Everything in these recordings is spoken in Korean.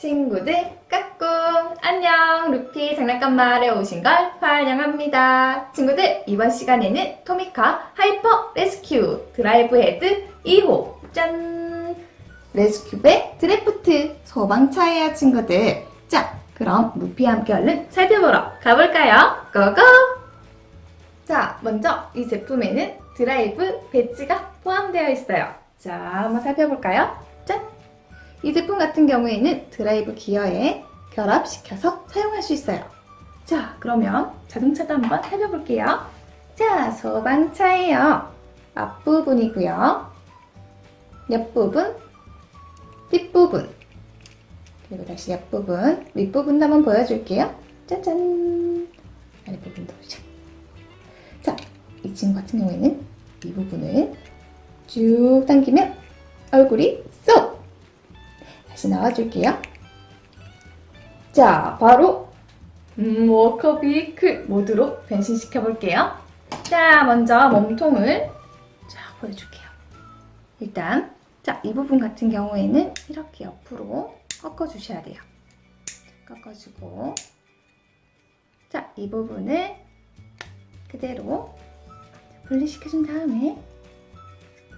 친구들 까꿍. 안녕. 루피 장난감 마을에 오신 걸 환영합니다. 친구들 이번 시간에는 토미카 하이퍼 레스큐 드라이브 헤드 2호. 짠. 레스큐배 드래프트 소방차예요 친구들. 자 그럼 루피와 함께 얼른 살펴보러 가볼까요? 고고! 자 먼저 이 제품에는 드라이브 배지가 포함되어 있어요. 자 한번 살펴볼까요? 짠 이 제품 같은 경우에는 드라이브 기어에 결합시켜서 사용할 수 있어요. 자, 그러면 자동차도 한번 살펴볼게요. 자, 소방차예요. 앞부분이고요. 옆부분, 뒷부분, 그리고 다시 옆부분, 윗부분도 한번 보여줄게요. 짜잔! 아랫부분도 샥. 자, 이 친구 같은 경우에는 이 부분을 쭉 당기면 얼굴이 쏙! 다시 나와줄게요. 자, 바로 음, 워커 비클 모드로 변신시켜 볼게요. 자, 먼저 몸통을 자 보여줄게요. 일단 자, 이 부분 같은 경우에는 이렇게 옆으로 꺾어 주셔야 돼요. 꺾어 주고 자, 이 부분을 그대로 분리시켜 준 다음에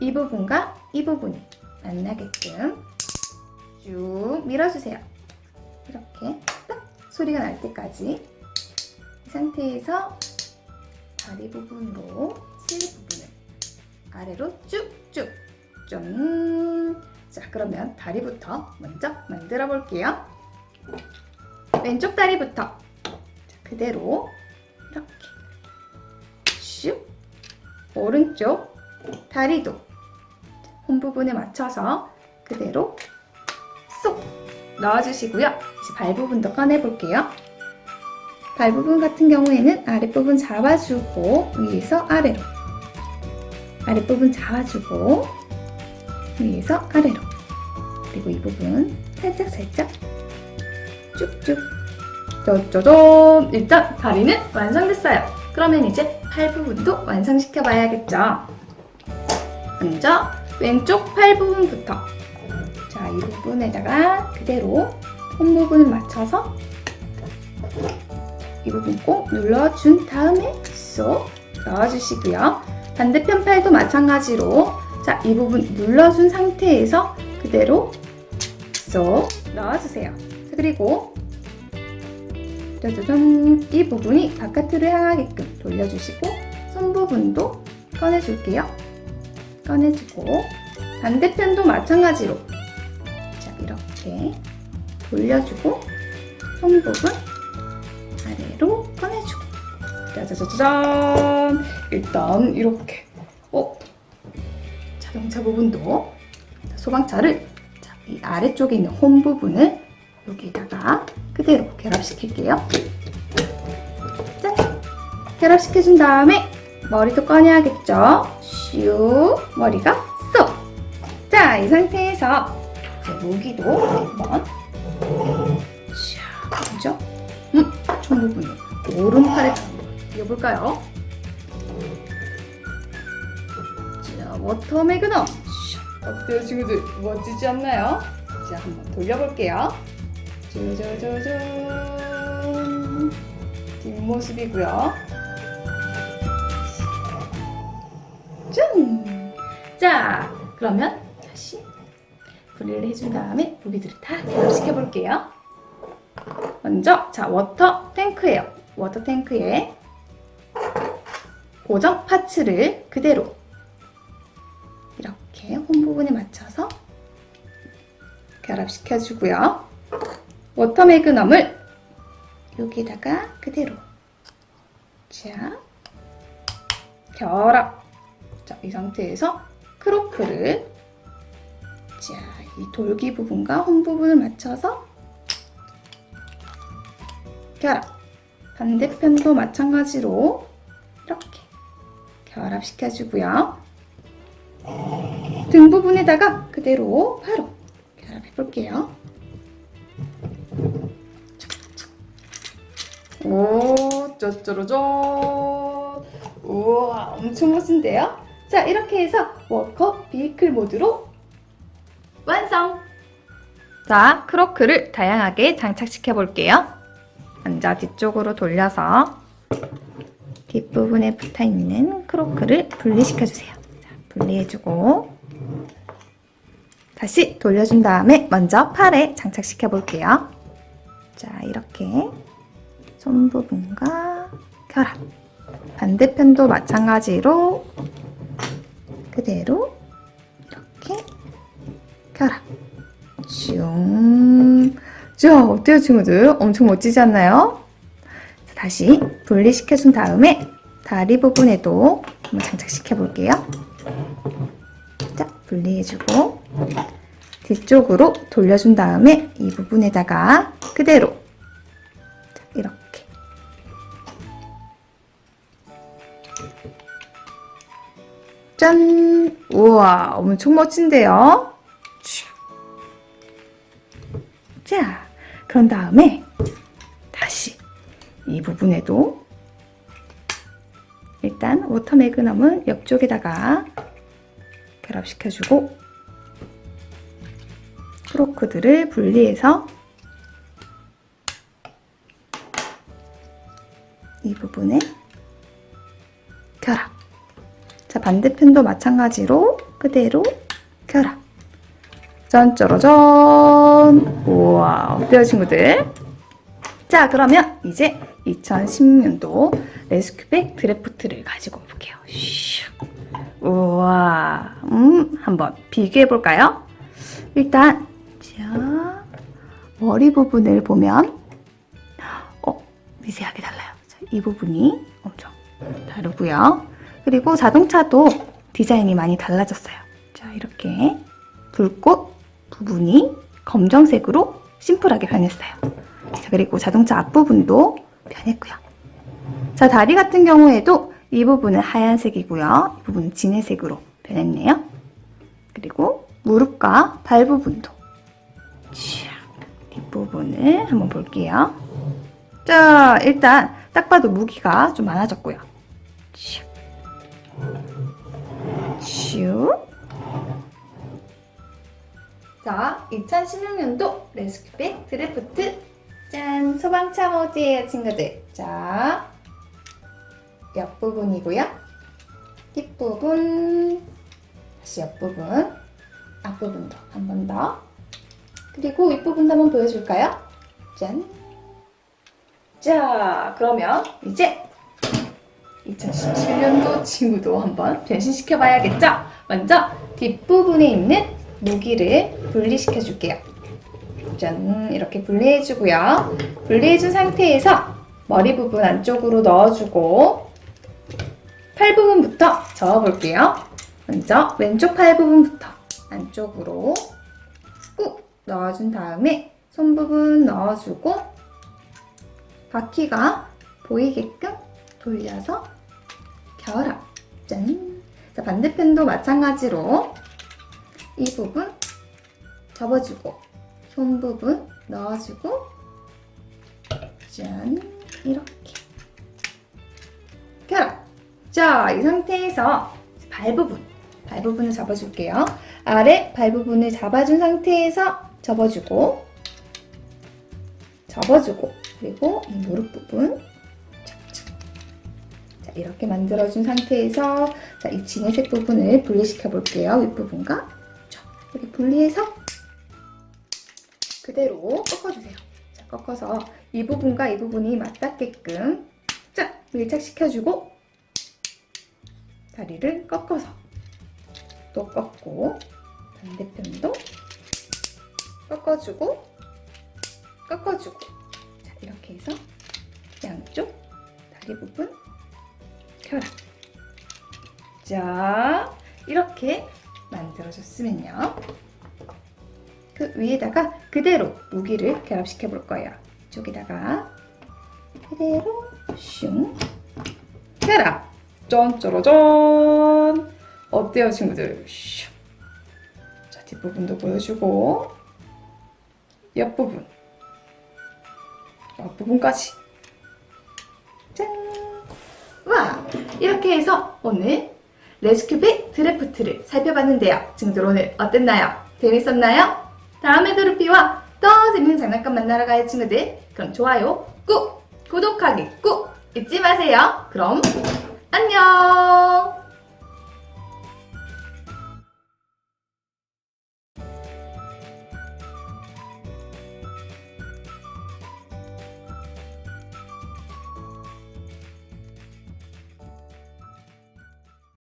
이 부분과 이 부분이 만나게끔 쭉 밀어주세요. 이렇게 딱 소리가 날 때까지 이 상태에서 다리 부분으로 슬립 부분을 아래로 쭉쭉 좀. 자, 그러면 다리부터 먼저 만들어 볼게요. 왼쪽 다리부터 자, 그대로 이렇게 슉 오른쪽 다리도 홈 부분에 맞춰서 그대로 쏙 넣어주시고요. 이제 발 부분도 꺼내볼게요. 발 부분 같은 경우에는 아랫부분 잡아주고 위에서 아래로 아랫부분 잡아주고 위에서 아래로 그리고 이 부분 살짝 살짝 쭉쭉 짜자잔 일단 다리는 완성됐어요. 그러면 이제 팔 부분도 완성시켜 봐야겠죠. 먼저 왼쪽 팔 부분부터 자, 이 부분에다가 그대로 홈 부분을 맞춰서 이 부분 꼭 눌러준 다음에 쏙 넣어주시고요. 반대편 팔도 마찬가지로 자, 이 부분 눌러준 상태에서 그대로 쏙 넣어주세요. 자, 그리고 짜자잔 이 부분이 바깥으로 향하게끔 돌려주시고 손 부분도 꺼내줄게요. 꺼내주고 반대편도 마찬가지로 자 이렇게 돌려주고 손 부분 아래로 꺼내주고. 짜자자잔! 일단 이렇게. 어? 자동차 부분도 소방차를 자, 이 아래쪽에 있는 홈 부분을 여기다가 그대로 결합시킬게요. 짠! 결합시켜준 다음에 머리도 꺼내야겠죠? 슉! 머리가 쏙! 자, 이 상태에서 이제 무기도 한번 샥 그죠? 음, 총 부분을 오른팔에 이어볼까요? 자, 워터 매그넘 샥. 어때요, 친구들? 멋지지 않나요? 자, 한번 돌려볼게요. 짜자자잔 뒷모습이고요. 짠! 자, 그러면 다시 분리를 해준 다음에 무기들을 다 결합시켜 볼게요. 먼저 자 워터 탱크예요. 워터 탱크에 고정 파츠를 그대로 이렇게 홈 부분에 맞춰서 결합시켜 주고요. 워터 매그넘을 여기다가 그대로 자 결합 자, 이 상태에서 크로크를 자, 이 돌기 부분과 홈 부분을 맞춰서 결합. 반대편도 마찬가지로 이렇게 결합시켜 주고요. 등 부분에다가 그대로 바로 결합해 볼게요. 오, 짜짜라짠. 우와, 엄청 멋진데요? 자, 이렇게 해서 워커 비클 모드로 완성! 자, 크로크를 다양하게 장착시켜 볼게요. 먼저 뒤쪽으로 돌려서 뒷부분에 붙어 있는 크로크를 분리시켜 주세요. 자, 분리해주고 다시 돌려준 다음에 먼저 팔에 장착시켜 볼게요. 자, 이렇게 손 부분과 결합. 반대편도 마찬가지로 그대로 결합. 슝. 자, 어때요, 친구들? 엄청 멋지지 않나요? 자, 다시 분리시켜준 다음에 다리 부분에도 한번 장착시켜 볼게요. 자, 분리해주고 뒤쪽으로 돌려준 다음에 이 부분에다가 그대로 자, 이렇게 짠! 우와, 엄청 멋진데요? 그런 다음에 다시 이 부분에도 일단 워터 매그넘은 옆쪽에다가 결합시켜주고 크로크들을 분리해서 이 부분에 결합. 자, 반대편도 마찬가지로 그대로 결합. 짠 짜라짠! 어때요, 친구들? 자, 그러면 이제 2016년도 레스큐백 드래프트를 가지고 올게요. 슉. 우와, 음, 한번 비교해 볼까요? 일단, 자, 머리 부분을 보면, 어, 미세하게 달라요. 자, 이 부분이 엄청 다르고요. 그리고 자동차도 디자인이 많이 달라졌어요. 자, 이렇게 불꽃 부분이 검정색으로 심플하게 변했어요. 자, 그리고 자동차 앞부분도 변했고요. 자, 다리 같은 경우에도 이 부분은 하얀색이고요. 이 부분은 진해색으로 변했네요. 그리고 무릎과 발 부분도 슉, 뒷부분을 한번 볼게요. 자, 일단 딱 봐도 무기가 좀 많아졌고요. 슉. 슉. 자, 2016년도 레스큐백 드래프트 짠! 소방차 모드예요, 친구들. 자, 옆부분이고요. 뒷부분, 다시 옆부분, 앞부분도 한 번 더. 그리고 윗부분도 한번 보여줄까요? 짠! 자, 그러면 이제 2017년도 친구도 한번 변신시켜 봐야겠죠? 먼저 뒷부분에 있는 모기를 분리시켜 줄게요. 짠, 이렇게 분리해 주고요. 분리해 준 상태에서 머리 부분 안쪽으로 넣어 주고 팔 부분부터 저어 볼게요. 먼저 왼쪽 팔 부분부터 안쪽으로 꾹 넣어 준 다음에 손 부분 넣어 주고 바퀴가 보이게끔 돌려서 결합. 짠. 자, 반대편도 마찬가지로 이 부분 접어주고 손 부분 넣어주고 짠. 이렇게 결합. 자, 이 상태에서 발 부분, 발 부분을 잡아줄게요. 아래 발 부분을 잡아준 상태에서 접어주고 접어주고 그리고 이 무릎 부분 이렇게 만들어준 상태에서 자, 이 진해색 부분을 분리시켜 볼게요. 윗부분과 자, 이렇게 분리해서 그대로 꺾어주세요. 자, 꺾어서 이 부분과 이 부분이 맞닿게끔 자, 밀착시켜주고 다리를 꺾어서 또 꺾고 반대편도 꺾어주고 꺾어주고 자, 이렇게 해서 양쪽 다리 부분 결합. 자, 이렇게 만들어줬으면요. 그 위에다가 그대로 무기를 결합시켜 볼 거예요. 이쪽에다가 그대로 슝 결합. 짠짜라짠. 어때요, 친구들? 슝. 자, 뒷부분도 보여주고 옆부분 앞부분까지 짠! 와! 이렇게 해서 오늘 레스큐비 드래프트를 살펴봤는데요. 친구들 오늘 어땠나요? 재밌었나요? 다음에도 루피와 더 재밌는 장난감 만나러 가요 친구들. 그럼 좋아요 꾹! 구독하기 꾹! 잊지 마세요. 그럼 안녕!